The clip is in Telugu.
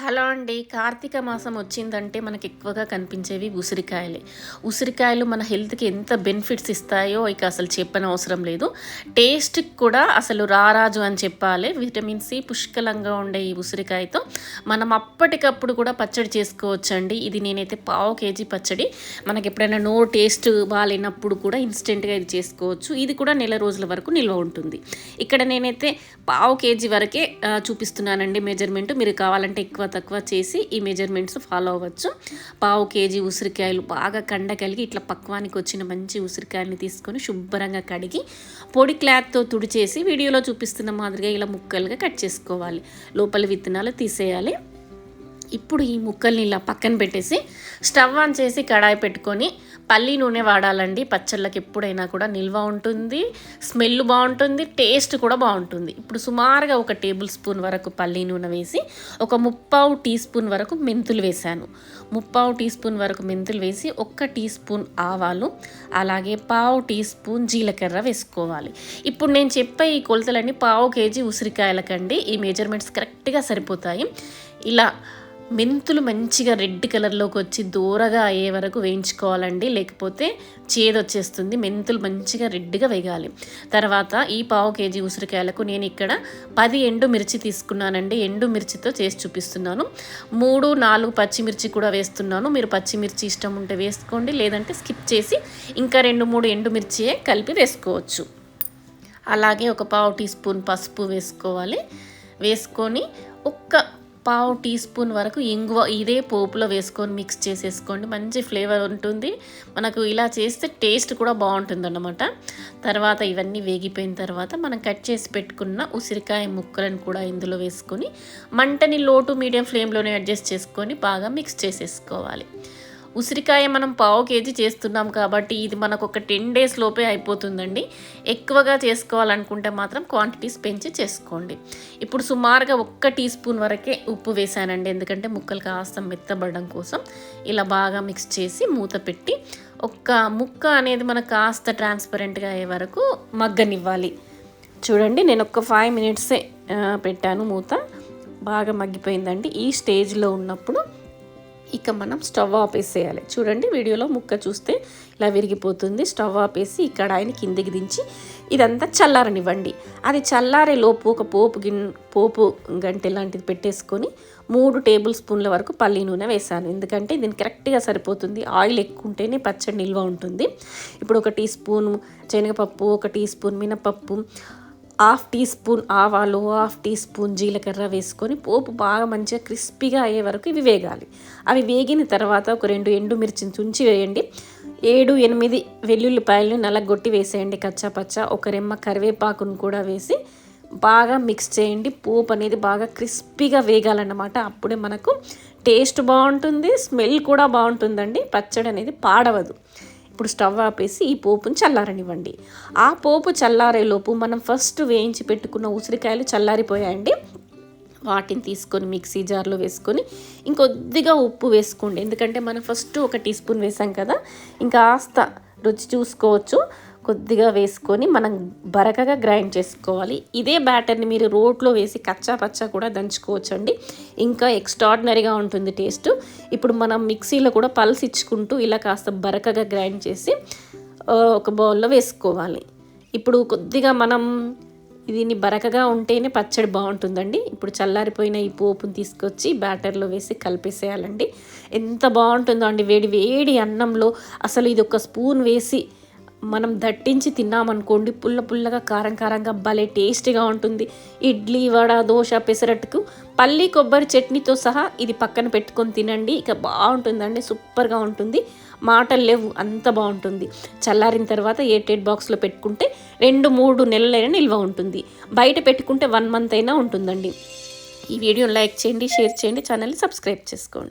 హలో అండి. కార్తీక మాసం వచ్చిందంటే మనకి ఎక్కువగా కనిపించేవి ఉసిరికాయలే. ఉసిరికాయలు మన హెల్త్కి ఎంత బెనిఫిట్స్ ఇస్తాయో ఇక అసలు చెప్పని అవసరం లేదు. టేస్ట్కి కూడా అసలు రారాజు అని చెప్పాలి. విటమిన్ సి పుష్కలంగా ఉండే ఈ ఉసిరికాయతో మనం అప్పటికప్పుడు కూడా పచ్చడి చేసుకోవచ్చండి. ఇది నేనైతే పావు కేజీ పచ్చడి. మనకి ఎప్పుడైనా నో టేస్ట్ బాగాలేనప్పుడు కూడా ఇన్స్టెంట్గా ఇది చేసుకోవచ్చు. ఇది కూడా నెల రోజుల వరకు నిల్వ ఉంటుంది. ఇక్కడ నేనైతే పావు కేజీ వరకే చూపిస్తున్నానండి మెజర్మెంట్. మీరు కావాలంటే ఎక్కువ తక్కువ చేసి ఈ మెజర్మెంట్స్ ఫాలో అవ్వచ్చు. పావు కేజీ ఉసిరికాయలు బాగా కండ కలిగి ఇట్లా పక్వానికి వచ్చిన మంచి ఉసిరికాయలని తీసుకొని శుభ్రంగా కడిగి పొడి క్లాత్తో తుడిచేసి వీడియోలో చూపిస్తున్న మాదిరిగా ఇలా ముక్కలుగా కట్ చేసుకోవాలి. లోపల విత్తనాలు తీసేయాలి. ఇప్పుడు ఈ ముక్కల్ని ఇలా పక్కన పెట్టేసి స్టవ్ ఆన్ చేసి కడాయి పెట్టుకొని పల్లి నూనె వాడాలండి. పచ్చళ్ళకి ఎప్పుడైనా కూడా నిల్వ ఉంటుంది స్మెల్ బాగుంటుంది టేస్ట్ కూడా బాగుంటుంది. ఇప్పుడు సుమారుగా ఒక టేబుల్ స్పూన్ వరకు పల్లి నూనె వేసి ఒక ముప్పావు టీ స్పూన్ వరకు మెంతులు వేశాను. ముప్పావు టీ స్పూన్ వరకు మెంతులు వేసి ఒక్క టీ స్పూన్ ఆవాలు అలాగే పావు టీ స్పూన్ జీలకర్ర వేసుకోవాలి. ఇప్పుడు నేను చెప్పే ఈ కొలతలన్నీ పావు కేజీ ఉసిరికాయలకండి. ఈ మెజర్మెంట్స్ కరెక్ట్గా సరిపోతాయి. ఇలా మెంతులు మంచిగా రెడ్ కలర్లోకి వచ్చి దూరగా అయ్యే వరకు వేయించుకోవాలండి. లేకపోతే చేదు వచ్చేస్తుంది మెంతులు మంచిగా రెడ్గా వేగాలి. తర్వాత ఈ పావు కేజీ ఉసిరికాయలకు నేను ఇక్కడ పది ఎండు మిర్చి తీసుకున్నానండి. ఎండు మిర్చితో చేసి చూపిస్తున్నాను. మూడు నాలుగు పచ్చిమిర్చి కూడా వేస్తున్నాను. మీరు పచ్చిమిర్చి ఇష్టం ఉంటే వేసుకోండి. లేదంటే స్కిప్ చేసి ఇంకా రెండు మూడు ఎండు మిర్చియే కలిపి వేసుకోవచ్చు. అలాగే ఒక పావు టీ స్పూన్ పసుపు వేసుకోవాలి. వేసుకొని ఒక్క పావు టీ స్పూన్ వరకు ఇంగువ ఇదే పోపులో వేసుకొని మిక్స్ చేసేసుకోండి. మంచి ఫ్లేవర్ ఉంటుంది. మనకు ఇలా చేస్తే టేస్ట్ కూడా బాగుంటుంది అన్నమాట తర్వాత ఇవన్నీ వేగిపోయిన తర్వాత మనం కట్ చేసి పెట్టుకున్న ఉసిరికాయ ముక్కలను కూడా ఇందులో వేసుకొని మంటని లోటు మీడియం ఫ్లేమ్లోనే అడ్జస్ట్ చేసుకొని బాగా మిక్స్ చేసేసుకోవాలి. ఉసిరికాయ మనం పావు కేజీ చేస్తున్నాం కాబట్టి ఇది మనకు ఒక టెన్ డేస్ లోపే అయిపోతుందండి. ఎక్కువగా చేసుకోవాలనుకుంటే మాత్రం క్వాంటిటీస్ పెంచి చేసుకోండి. ఇప్పుడు సుమారుగా ఒక్క టీ స్పూన్ వరకే ఉప్పు వేసానండి ఎందుకంటే ముక్కలు కాస్త మెత్తబడడం కోసం ఇలా బాగా మిక్స్ చేసి మూత పెట్టి ఒక్క ముక్క అనేది మనకు కాస్త ట్రాన్స్పరెంట్గా అయ్యే వరకు మగ్గనివ్వాలి. చూడండి నేను ఒక ఫైవ్ మినిట్సే పెట్టాను మూత. బాగా మగ్గిపోయిందండి. ఈ స్టేజ్లో ఉన్నప్పుడు ఇక మనం స్టవ్ ఆపేసేయాలి చూడండి వీడియోలో ముక్క చూస్తే ఇలా విరిగిపోతుంది. స్టవ్ ఆపేసి ఇక్కడ ఆయన కిందికి దించి ఇదంతా చల్లారనివ్వండి. అది చల్లారే లోపు ఒక పోపు గిన్ పోపు గంటె లాంటిది పెట్టేసుకొని మూడు టేబుల్ స్పూన్ల వరకు పల్లి నూనె వేసాను. ఎందుకంటే దీన్ని కరెక్ట్గా సరిపోతుంది. ఆయిల్ ఎక్కువ ఉంటేనే పచ్చడి నిల్వ ఉంటుంది. ఇప్పుడు ఒక టీ స్పూన్ శనగపప్పు ఒక టీ స్పూన్ మినపప్పు హాఫ్ టీ స్పూన్ ఆవాలు హాఫ్ టీ స్పూన్ జీలకర్ర వేసుకొని పోపు బాగా మంచిగా క్రిస్పీగా అయ్యే వరకు ఇవి వేగాలి. అవి వేగిన తర్వాత ఒక రెండు ఎండుమిర్చిని తుంచి వేయండి. ఏడు ఎనిమిది వెల్లుల్లిపాయలను నలగొట్టి వేసేయండి కచ్చాపచ్చ. ఒక రెమ్మ కరివేపాకును కూడా వేసి బాగా మిక్స్ చేయండి. పోపు అనేది బాగా క్రిస్పీగా వేగాలన్నమాట. అప్పుడే మనకు టేస్ట్ బాగుంటుంది స్మెల్ కూడా బాగుంటుందండి. పచ్చడి అనేది పాడవదు. ఇప్పుడు స్టవ్ ఆపేసి ఈ పోపుని చల్లారనివ్వండి. ఆ పోపు చల్లారేలోపు మనం ఫస్ట్ వేయించి పెట్టుకున్న ఉసిరికాయలు చల్లారిపోయాయండి. వాటిని తీసుకొని మిక్సీ జార్లో వేసుకొని ఇంకొద్దిగా ఉప్పు వేసుకోండి. ఎందుకంటే మనం ఫస్ట్ ఒక టీ స్పూన్ వేసాం కదా ఇంకా కాస్త రుచి చూసుకోవచ్చు. కొద్దిగా వేసుకొని మనం బరకగా గ్రైండ్ చేసుకోవాలి. ఇదే బ్యాటర్ని మీరు రోట్లో వేసి కచ్చా పచ్చా కూడా దంచుకోవచ్చు అండి ఇంకా ఎక్స్ట్రాడినరీగా ఉంటుంది టేస్ట్. ఇప్పుడు మనం మిక్సీలో కూడా పల్స్ ఇచ్చుకుంటూ ఇలా కాస్త బరకగా గ్రైండ్ చేసి ఒక బౌల్లో వేసుకోవాలి. ఇప్పుడు కొద్దిగా మనం దీన్ని బరకగా ఉంటేనే పచ్చడి బాగుంటుందండి. ఇప్పుడు చల్లారిపోయిన ఈ పోపుని తీసుకొచ్చి బ్యాటర్లో వేసి కలిపేసేయాలండి. ఎంత బాగుంటుందో అండి. వేడి వేడి అన్నంలో అసలు ఇది ఒక స్పూన్ వేసి మనం దట్టించి తిన్నామనుకోండి పుల్ల పుల్లగా కారం కారంగా భలే టేస్టీగా ఉంటుంది. ఇడ్లీ వడ దోశ పెసరట్టుకు పల్లి కొబ్బరి చట్నీతో సహా ఇది పక్కన పెట్టుకొని తినండి. ఇక బాగుంటుందండి సూపర్గా ఉంటుంది. మాటలు లేవు అంత బాగుంటుంది. చల్లారిన తర్వాత ఎయిట్ బాక్స్లో పెట్టుకుంటే రెండు మూడు నెలలైనా నిల్వ ఉంటుంది. బయట పెట్టుకుంటే వన్ మంత్ అయినా ఉంటుందండి. ఈ వీడియో లైక్ చేయండి షేర్ చేయండి ఛానల్ని సబ్స్క్రైబ్ చేసుకోండి.